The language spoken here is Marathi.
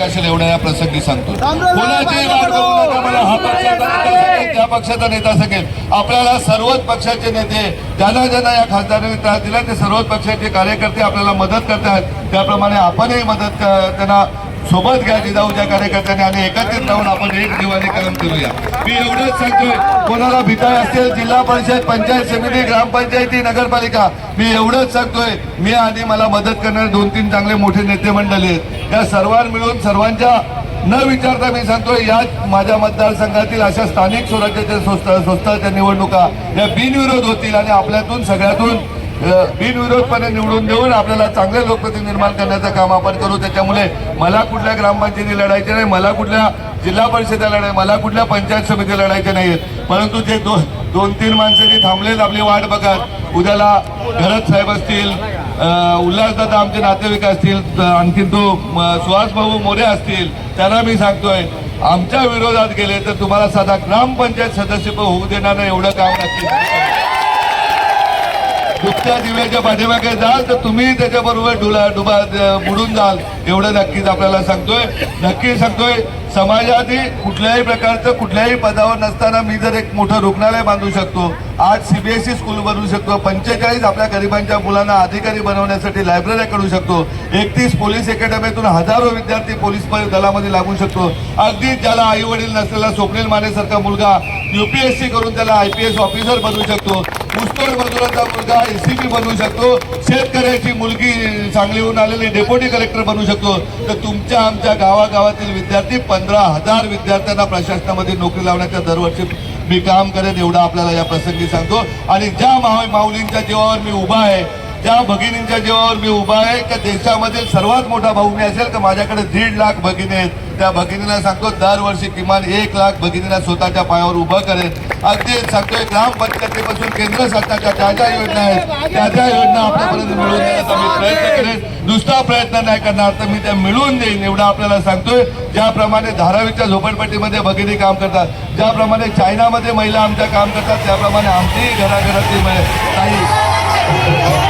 असेल एवढ्या प्रसंगी सांगतो कोणाचीही वाट बघू नका मला हा पक्षाचा त्या पक्षाचा नेता सकेल आपल्याला सर्वच पक्षाचे नेते ज्यांना ज्यांना या खासदारांनी त्रास दिला ते सर्वच पक्षाचे कार्यकर्ते आपल्याला मदत करतात त्याप्रमाणे आपणही मदत त्यांना सोबत घ्या जिजाऊच्या कार्यकर्त्यांनी आणि एकत्रित राहून आपण एक दिवाणी काम करूया. मी एवढंच सांगतोय कोणाला भिकाय असेल जिल्हा परिषद पंचायत समिती ग्रामपंचायती नगरपालिका मी एवढंच सांगतोय मी आणि मला मदत करणारे दोन तीन चांगले मोठे नेते मंडळी आहेत. त्या सर्वांना मिळून सर्वांच्या न विचारता मी सांगतोय या माझ्या मतदारसंघातील अशा स्थानिक स्वराज्याच्या संस्था संस्थाच्या निवडणुका या बिनविरोध होतील आणि आपल्यातून सगळ्यातून बिनविरोधपणे निवडून देऊन आपल्याला चांगले लोकप्रतिनिधी निर्माण करण्याचं काम आपण करू. त्याच्यामुळे मला कुठल्या ग्रामपंचायती लढायचे नाही मला कुठल्या जिल्हा परिषदेला लढाय मला कुठल्या पंचायत समिती लढायचे नाहीत परंतु जे दो, दोन तीन माणसं जी थांबलेत आपली वाट बघत उद्याला घरत साहेब असतील उल्हासदादा आमचे नातेवाईक असतील आणखी आणखीन तो सुहास भाऊ मोरे असतील त्यांना मी सांगतोय आमच्या विरोधात गेले तर तुम्हाला साधा ग्रामपंचायत सदस्य पण होऊ देणार नाही एवढं काम नक्की. दुसऱ्या दिव्याच्या पाठीमागे जाल तर तुम्ही त्याच्याबरोबर डुला डुबा बुडून जाल. एवढं नक्कीच आपल्याला सांगतोय. नक्की सांगतोय. समाजातील कुठल्याही प्रकारचं कुठल्याही पदावर नसताना मी जर एक मोठं रुग्णालय बांधू शकतो आज सीबीएसई स्कूल बनवू शकतो पंचेचाळीस आपल्या गरिबांच्या मुलांना अधिकारी बनवण्यासाठी लायब्ररी करू शकतो एकतीस पोलीस अकॅडमीतून हजारो विद्यार्थी पोलीस दलामध्ये लागू शकतो. अगदी ज्याला आई वडील नसलेला स्वप्नील मानेसारखा मुलगा युपीएससी करून त्याला आय पी एस ऑफिसर बनवू शकतो ऊसतोड मजुराचा मुलगा एसीपी बनवू शकतो शेतकऱ्याची मुलगी सांगलीहून आलेली डेप्युटी कलेक्टर बनवू शकतो. तर तुमच्या आमच्या गावागावातील विद्यार्थी पंधरा हजार विद्यार्थ्यांना प्रशासनामध्ये नोकरी लावण्याच्या दरवर्षी मी काम करेन एवढा आपल्याला या प्रसंगी सांगतो. आणि ज्या माऊलींच्या जीवावर मी उभा आहे ज्या भगिनींच्या जीवावर मी उभा आहे. का देशामध्ये सर्वात मोठा भाऊ मी असेल का? माझ्याकडे दीड लाख भगिनी आहेत. त्या भगिनीला सांगतो दरवर्षी किमान एक लाख भगिनीला स्वतःच्या पायावर उभं करेन. अगदी सांगतोय ग्रामपंचायतीपासून केंद्र सरकारच्या ज्या ज्या योजना आहेत. त्या त्या योजना आपल्यापर्यंत मिळवून देण्याचा मी प्रयत्न करेन. दुसरा प्रयत्न नाही करणार तर मी त्या मिळवून देईन एवढं आपल्याला सांगतोय. ज्याप्रमाणे धारावीच्या झोपडपट्टीमध्ये भगिनी काम करतात ज्याप्रमाणे चायनामध्ये महिला आमच्या काम करतात त्याप्रमाणे आमचीही घराघरातली मै- ताई.